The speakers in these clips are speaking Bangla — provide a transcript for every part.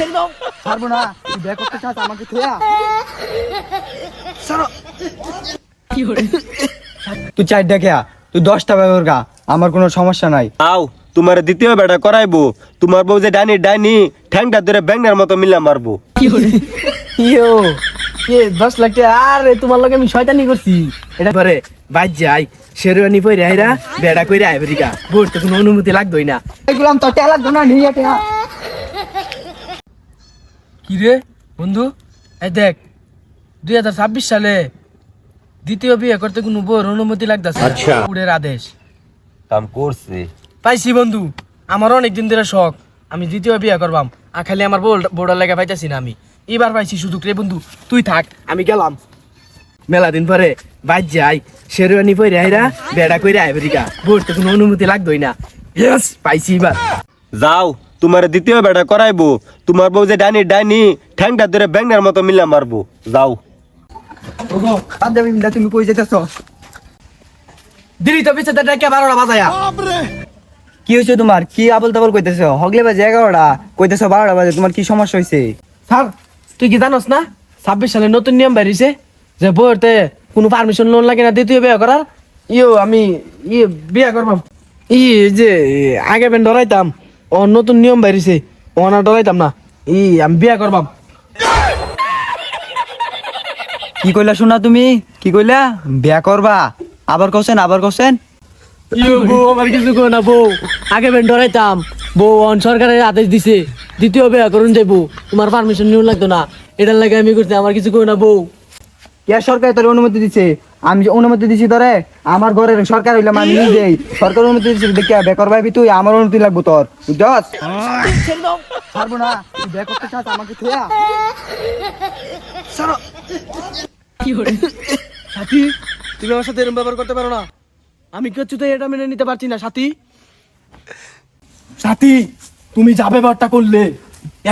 ছেড়ে দাও। পারব না। তুই বিয়ে করতে চাস আমাকে থেয়া তুই তুই দশটা ব্যবহার গা আমার কোনো সমস্যা নাই। আও তোমার দ্বিতীয় বেটা করাইবো। তোমার বউ যে ডাইনি ডাইনি ঠ্যাংটা ধরে ব্যাংনার মতো মিলা মারবো। ইয়ো কে দশ লাখ টাকা। আরে তোমার লগে আমি শয়তানি করছি। এটা পরে বাইর যাই শেরওয়ানি পরে আইরা বেড়া কইরা আইবেরিকা বোর তো কোনো অনুমতি লাগতোই না। এগুলাম তো টেলা দোনা নিয়ে টেয়া কি রে বন্ধু? এই দেখ দুই হাজার ছাব্বিশ সালে দ্বিতীয় বিয়ে করতে কোনো বোর অনুমতি লাগতেছে আচ্ছা। উড়ের আদেশ। কাম করছে। পাইছি বন্ধু আমার অনেক দিন ধরে শখ আমি দ্বিতীয় বিয়ে করবাম আর খালি আমার বোর্ড বোর্ডার লেগে পাইতেছি না আমি। এবার পাইছি সুযোগ রে বন্ধু তুই থাক আমি গেলাম। মেলা দিন পরে বাইর যাই শেরওয়ানি পরে আইরা বেড়া কইরা আইবেরিকা বোর্ড তো কোনো অনুমতি লাগতোই না। ইয়েস পাইছি এবার। যাও। তোমার দ্বিতীয় বেটা করাইবো। তোমার বউ যে ডাইনি ডাইনি ঠ্যাংটা ধরে ব্যাংনার মতো মিলা মারবো। যাও। তুমি কই যেতেছ দিলি তো পিছে ডেকে বারোটা বাজায়া। কি হয়েছে তোমার? কি আবল তাবল কইতেছ? হগলে বাজে এগারোটা। কইতেছ বারোটা বাজে তোমার কি সমস্যা হয়েছে স্যার তুই কি জানোস না? ছাব্বিশ সালে নতুন নিয়ম বেরিয়েছে যে বইতে কোনো পারমিশন লোন লাগে না দ্বিতীয় বিয়ে করার। ইও আমি ইয়ে বিয়ে করবাম ই যে আগে বেন ডরাইতাম ও নতুন নিয়ম বেরিয়েছে ও না ডরাইতাম না। ই আমি বিয়ে করবাম কি কইলা শোনা তুমি? কি কইলা? বিয়া করবা আবার কছেন আবার কছেন বউ আমার কিছু কো না বউ আগে বেন ডরাইতাম বউ অন সরকারের আদেশ দিছে। দ্বিতীয় বিয়ে করুন যাইবো। তোমার পারমিশন নিউ লাগতো না। এটার লাগে আমি করতে আমার কিছু কো না বউ কে সরকার তোর অনুমতি দিছে। আমি যে অনুমতি দিছি তোরে আমার ঘরের সরকার হইলাম আমি নিজেই। সরকার অনুমতি দিছে দেখে বে করবাই তুই আমার অনুমতি লাগবো তোর বুঝছস? পারব না তুই বে করতে চাস আমাকে থেয়া। সাথী তুমি আমার সাথে এরকম ব্যবহার করতে পারো না। আমি কিছুতেই এটা মেনে নিতে পারছি না সাথী। সাথী তুমি যা ব্যবহারটা করলে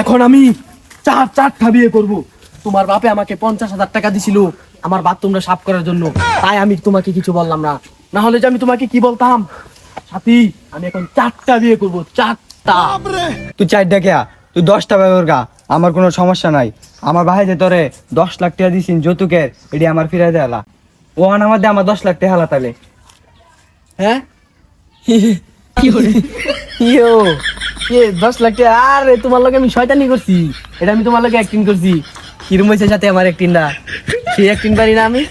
এখন আমি চার চারটা বিয়ে করব। তোমার বাপে আমাকে পঞ্চাশ হাজার টাকা দিছিল আমার বাথরুমটা সাফ করার জন্য। তাই আমি তোমাকে কিছু বললাম না। না হলে যে আমি তোমাকে কি বলতাম? সাথী আমি এখন চারটা বিয়ে করব চারটা। তুই চার দেখে তুই দশটা ব্যবহার গা আমার কোনো সমস্যা নাই। আমার ভাই যে তোরে দশ লাখ টাকা দিছিন যৌতুকের এটি আমার ফিরাই দেয়ালা ও আমার মধ্যে আমার দশ লাখ টাকা হালা তাহলে হ্যাঁ? ইয়ো এ দশ লাখ টাকা আরে তোমার লগে আমি শয়তানি করছি। এটা আমি তোমার লগে অ্যাক্টিং করছি। কিরম হয়েছে সাথে আমার সেই পারি না আমি।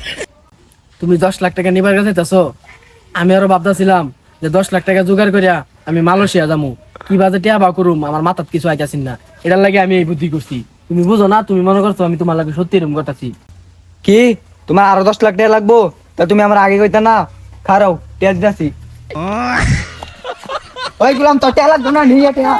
তুমি দশ লাখ টাকা নিবার কাছে চাইছো আমি আরও ভাবতেছিলাম যে দশ লাখ টাকা জোগাড় করিয়া আমি মালয়েশিয়া যাব কি বাজে টিয়া বা করুম আমার মাথাত কিছু আইতাছিন না। এটার লাগে আমি এই বুদ্ধি করছি। তুমি বুঝো না তুমি মনে করছ আমি তোমার লাগে সত্যি এরকম করতেছি। কি? তোমার আরও দশ লাখ টাকা লাগবো? তা তুমি আমার আগে কইতা না খারাও টেয়া দিতাছি। ওই গুলাম তো টেয়া লাগতো না নিয়ে টেয়া।